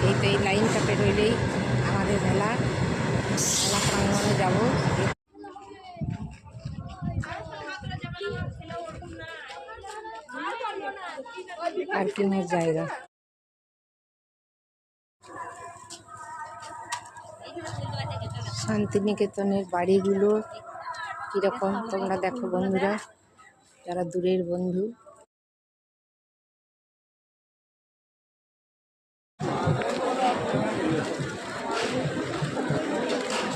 তো এই লাইনটা পেরোইলেই আমাদের মেলা। মেলা প্রাঙ্গণে যাব। পার্কিংয়ের জায়গা। শান্তিনিকেতনের বাড়িগুলো কীরকম? তোমরা দেখো বন্ধুরা, যারা দূরের বন্ধু।